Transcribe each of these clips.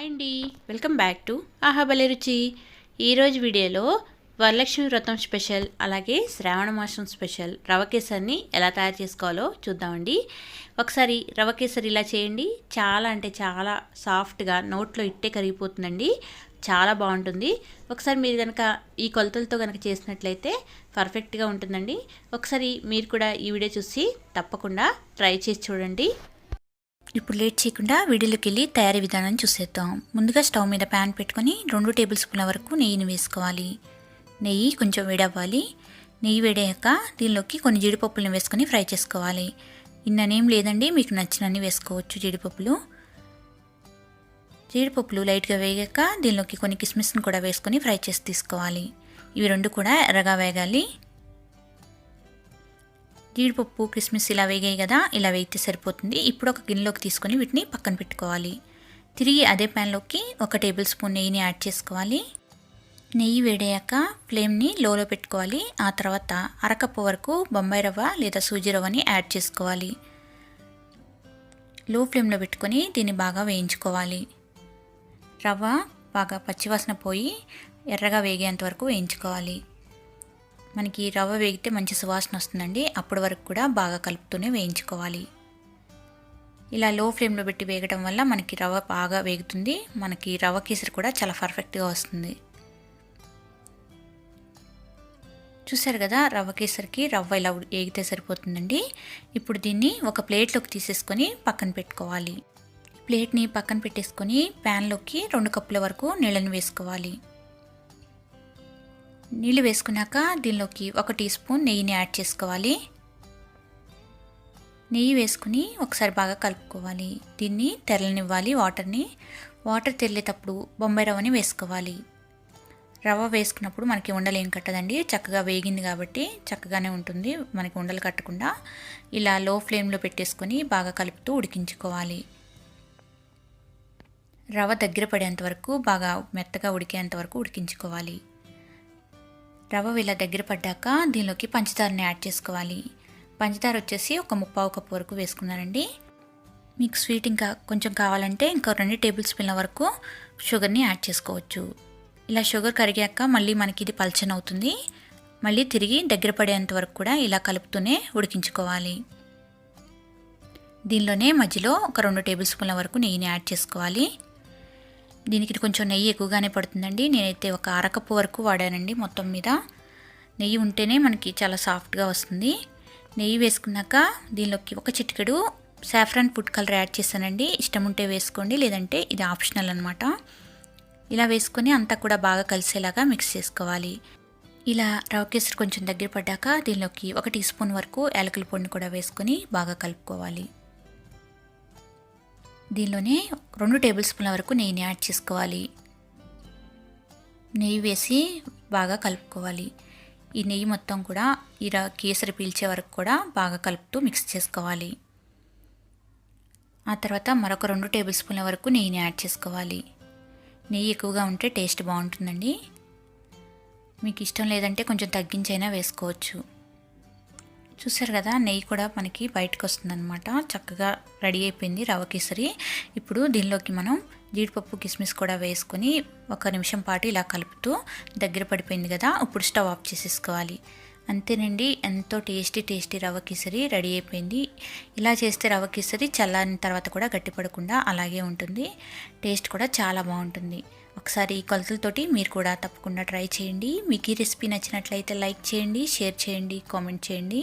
Hi అండి. Welcome back to ఆహాబలి రుచి. ఈరోజు వీడియోలో వరలక్ష్మి వ్రతం స్పెషల్ అలాగే శ్రావణ మాసం స్పెషల్ రవ కేసరిని ఎలా తయారు చేసుకోవాలో చూద్దామండి. ఒకసారి రవ కేసరి ఇలా చేయండి. చాలా అంటే చాలా సాఫ్ట్గా నోట్లో ఇట్టే కరిగిపోతుందండి. చాలా బాగుంటుంది. ఒకసారి మీరు కనుక ఈ కొలతలతో కనుక చేసినట్లయితే పర్ఫెక్ట్గా ఉంటుందండి. ఒకసారి మీరు కూడా ఈ వీడియో చూసి తప్పకుండా ట్రై చేసి చూడండి. ఇప్పుడు లేట్ చేయకుండా వీడియోలోకి వెళ్ళి తయారీ విధానం చూసేద్దాం. ముందుగా స్టవ్ మీద ప్యాన్ పెట్టుకొని రెండు టేబుల్ స్పూన్ల వరకు నెయ్యిని వేసుకోవాలి. నెయ్యి కొంచెం వేడవ్వాలి. నెయ్యి వేడాక దీనిలోకి కొన్ని జీడిపప్పులను వేసుకొని ఫ్రై చేసుకోవాలి. ఇన్ననేం లేదండి మీకు నచ్చినన్ని వేసుకోవచ్చు జీడిపప్పులు. జీడిపప్పులు లైట్గా వేగాక దీనిలోకి కొన్ని కిస్మిస్ని కూడా వేసుకొని ఫ్రై చేసి తీసుకోవాలి. ఇవి రెండు కూడా ఎర్రగా వేగాలి. జీడిపప్పు కిస్మిస్ ఇలా వేగాయి కదా ఇలా వేగితే సరిపోతుంది. ఇప్పుడు ఒక గిన్నెలోకి తీసుకొని వీటిని పక్కన పెట్టుకోవాలి. తిరిగి అదే ప్యాన్లోకి ఒక టేబుల్ స్పూన్ నెయ్యిని యాడ్ చేసుకోవాలి. నెయ్యి వేడయ్యాక ఫ్లేమ్ని లోలో పెట్టుకోవాలి. ఆ తర్వాత అరకప్పు వరకు బొంబాయి రవ్వ లేదా సూజీ రవ్వని యాడ్ చేసుకోవాలి. లో ఫ్లేమ్లో పెట్టుకొని దీన్ని బాగా వేయించుకోవాలి. రవ్వ బాగా పచ్చివాసన పోయి ఎర్రగా వేగేంత వరకు వేయించుకోవాలి. మనకి రవ్వ వేగితే మంచి సువాసన వస్తుందండి. అప్పటి వరకు కూడా బాగా కలుపుతూనే వేయించుకోవాలి. ఇలా లో ఫ్లేమ్లో పెట్టి వేగడం వల్ల మనకి రవ్వ బాగా వేగుతుంది. మనకి రవ్వ కేసరి కూడా చాలా పర్ఫెక్ట్గా వస్తుంది. చూసారు కదా రవ్వ కేసరికి రవ్వ ఇలా వేగితే సరిపోతుందండి. ఇప్పుడు దీన్ని ఒక ప్లేట్లోకి తీసేసుకొని పక్కన పెట్టుకోవాలి. ప్లేట్ని పక్కన పెట్టేసుకొని ప్యాన్లోకి రెండు కప్పుల వరకు నీళ్ళని వేసుకోవాలి. నీళ్ళు వేసుకున్నాక దీనిలోకి ఒక టీ స్పూన్ నెయ్యిని యాడ్ చేసుకోవాలి. నెయ్యి వేసుకుని ఒకసారి బాగా కలుపుకోవాలి. దీన్ని తెరలనివ్వాలి వాటర్ని. వాటర్ తెరలేటప్పుడు బొంబాయి రవ్వని వేసుకోవాలి. రవ్వ వేసుకున్నప్పుడు మనకి ఉండలు ఏం కట్టదండి. చక్కగా వేగింది కాబట్టి చక్కగానే ఉంటుంది. మనకి ఉండలు కట్టకుండా ఇలా లో ఫ్లేమ్లో పెట్టేసుకొని బాగా కలుపుతూ ఉడికించుకోవాలి. రవ్వ దగ్గర పడేంత వరకు బాగా మెత్తగా ఉడికేంత వరకు ఉడికించుకోవాలి. రవ్వ ఇలా దగ్గర పడ్డాక దీనిలోకి పంచదారని యాడ్ చేసుకోవాలి. పంచదార వచ్చేసి ఒక ముప్పావు కప్పు వరకు వేసుకున్నానండి. మీకు స్వీట్ ఇంకా కొంచెం కావాలంటే ఇంకా రెండు టేబుల్ స్పూన్ల వరకు షుగర్ని యాడ్ చేసుకోవచ్చు. ఇలా షుగర్ కరిగాక మళ్ళీ మనకి ఇది పల్చన అవుతుంది మళ్ళీ తిరిగి దగ్గర పడేంత వరకు కూడా ఇలా కలుపుతూనే ఉడికించుకోవాలి. దీనిలోనే మధ్యలో ఒక రెండు టేబుల్ స్పూన్ల వరకు నెయ్యిని యాడ్ చేసుకోవాలి. దీనికి కొంచెం నెయ్యి ఎక్కువగానే పడుతుందండి. నేనైతే ఒక అరకప్పు వరకు వాడానండి మొత్తం మీద. నెయ్యి ఉంటేనే మనకి చాలా సాఫ్ట్గా వస్తుంది. నెయ్యి వేసుకున్నాక దీనిలోకి ఒక చిటికెడు సాఫ్రాన్ ఫుడ్ కలర్ యాడ్ చేశానండి. ఇష్టం ఉంటే వేసుకోండి లేదంటే ఇది ఆప్షనల్ అనమాట ఇలా వేసుకొని అంతా కూడా బాగా కలిసేలాగా మిక్స్ చేసుకోవాలి. ఇలా రవ కేసరి కొంచెం దగ్గర పడ్డాక దీనిలోకి ఒక టీ స్పూన్ వరకు యాలకుల పొడిని కూడా వేసుకొని బాగా కలుపుకోవాలి. దీనిలోనే రెండు టేబుల్ స్పూన్ల వరకు నెయ్యిని యాడ్ చేసుకోవాలి. నెయ్యి వేసి బాగా కలుపుకోవాలి. ఈ నెయ్యి మొత్తం కూడా ఈ కేసరి పీల్చే వరకు కూడా బాగా కలుపుతూ మిక్స్ చేసుకోవాలి. ఆ తర్వాత మరొక రెండు టేబుల్ స్పూన్ల వరకు నెయ్యిని యాడ్ చేసుకోవాలి. నెయ్యి ఎక్కువగా ఉంటే టేస్ట్ బాగుంటుందండి. మీకు ఇష్టం లేదంటే కొంచెం తగ్గించైనా వేసుకోవచ్చు. చూసారు కదా నెయ్యి కూడా మనకి బయటకు వస్తుందన్నమాట చక్కగా రెడీ అయిపోయింది రవ కేసరి. ఇప్పుడు దీనిలోకి మనం జీడిపప్పు కిస్మిస్ కూడా వేసుకొని ఒక నిమిషం పాటు ఇలా కలుపుతూ దగ్గర పడిపోయింది కదా ఇప్పుడు స్టవ్ ఆఫ్ చేసేసుకోవాలి. అంతేనండి ఎంతో tasty tasty rava kesari ready అయిపోయింది. ఇలా చేస్తే రవ కేసరి చల్లారిన తర్వాత కూడా గట్టిపడకుండా అలాగే ఉంటుంది. టేస్ట్ కూడా చాలా బాగుంటుంది. ఒకసారి ఈ కొలతలతోటి మీరు కూడా తప్పకుండా ట్రై చేయండి. మీకు ఈ రెసిపీ నచ్చినట్లయితే లైక్ చేయండి షేర్ చేయండి కామెంట్ చేయండి.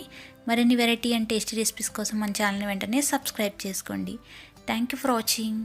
మరిన్ని వెరైటీ అండ్ టేస్టీ రెసిపీస్ కోసం మన ఛానల్ని వెంటనే సబ్స్క్రైబ్ చేసుకోండి. Thank you for watching.